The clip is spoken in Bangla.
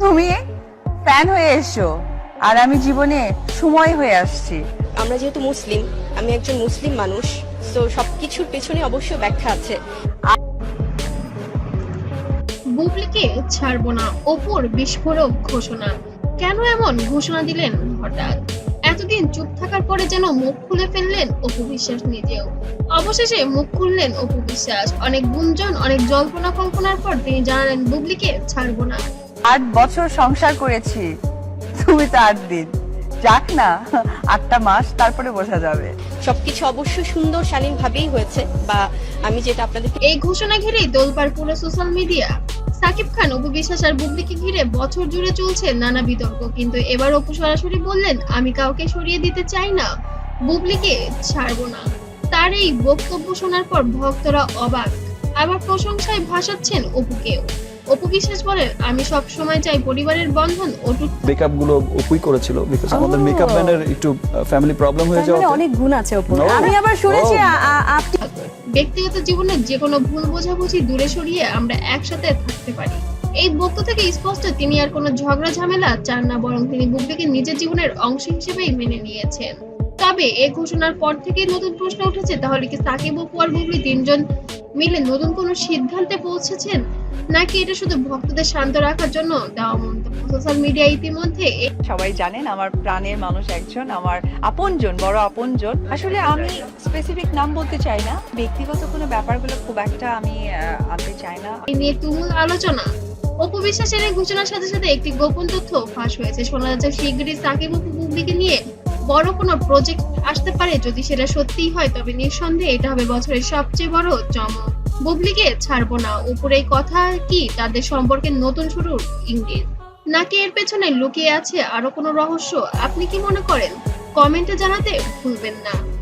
তুমি ফ্যান হয়ে এসো আর আমি জীবনে সময় হয়ে আসছি। আমরা যেহেতু মুসলিম আমি একজন মুসলিম মানুষ তো সবকিছুর পেছনে অবশ্য ব্যাখ্যা আছে। বুবলিকে ছাড়বো না অপুর বিস্ফোরক ঘোষণা। কেন এমন ঘোষণা দিলেন হঠাৎ? এতদিন চুপ থাকার পরে যেন মুখ খুলে ফেললেন অপু বিশ্বাস নিজেও। অবশেষে মুখ খুললেন অপু বিশ্বাস। অনেক গুঞ্জন অনেক জল্পনা কল্পনার পর তিনি জানালেন বুবলিকে ছাড়বো না। আট বছর সংসার করেছি। তুমি তো আট দিন। যাক না আটটা মাস তারপরে বোঝা যাবে। সবকিছু অবশ্য সুন্দর শালীন ভাবেই হয়েছে বা আমি যেটা আপনাদেরকে এই ঘোষণা ঘিরেই দোলবার পুরো সোশ্যাল মিডিয়া। সাকিব খান অপু বিশ্বাস আর বুবলিকে ঘিরে বছর জুড়ে চলছে নানা বিতর্ক কিন্তু এবার অপু সরাসরি বললেন আমি কাউকে সরিয়ে দিতে চাই না বুবলিকে ছাড়বো না। তার এই বক্তব্য শোনার পর ভক্তরা অবাক। আবার প্রশংসায় ভাসাচ্ছেন অপুকেও। অপু বিশ্বাস বলেন আমি সব সময় চাই পরিবারের বন্ধন অটুট মেকআপগুলো অপুই করেছিল বিকজ আমাদের মেকআপ ম্যানের একটু ফ্যামিলি প্রবলেম হয়ে যাওয়া মানে অনেক গুণ আছে No. আমি আবার শুনেছি আপনি ব্যক্তিগত জীবনে যে কোনো ভুল বোঝাবুঝি দূরে সরিয়ে আমরা একসাথে থাকতে পারি। এই বক্তব্য থেকে স্পষ্ট তিনি আর কোনো ঝগড়া ঝামেলা চান না বরং তিনি বুবলিকে নিজের জীবনের অংশ হিসেবেই মেনে নিয়েছেন। তবে এই ঘোষণার পর থেকে নতুন প্রশ্ন উঠেছে তাহলে কি সাকিব অপু আর বুবলি তিনজন মিলে নতুন কোনো সিদ্ধান্তে পৌঁছেছেন? নাকি এটা শুধু ভক্তদের শান্ত রাখার জন্য দেওয়া মন্তব্য? সোশ্যাল মিডিয়া ইতিমধ্যে সবাই জানেন আমার প্রাণের মানুষ একজন আমার আপনজন বড় আপনজন। আসলে আমি স্পেসিফিক নাম বলতে চাই না ব্যক্তিগত কোনো ব্যাপারগুলো খুব একটা আমি আনতে চাই না। এই নিয়ে তুমুল আলোচনা। অপু বিশ্বাসের এই ঘোষণার সাথে সাথে একটি গোপন তথ্য ফাঁস হয়েছে। শোনা যাচ্ছে শিগগিরই সাকিব অপু বুবলিকে নিয়ে বড় কোনো প্রজেক্ট আসতে পারে। যদি সেটা সত্যিই হয় তবে নিঃসন্দেহে এটা হবে বছরের সবচেয়ে বড় চমক। বুবলিকে ছাড়বো না। উপরে এই কথা কি? তাদের সম্পর্কে নতুন শুরুর ইঙ্গিত। নাকি এর পেছনে লুকিয়ে আছে আরও কোনো রহস্য? আপনি কি মনে করেন? কমেন্টে জানাতে ভুলবেন না।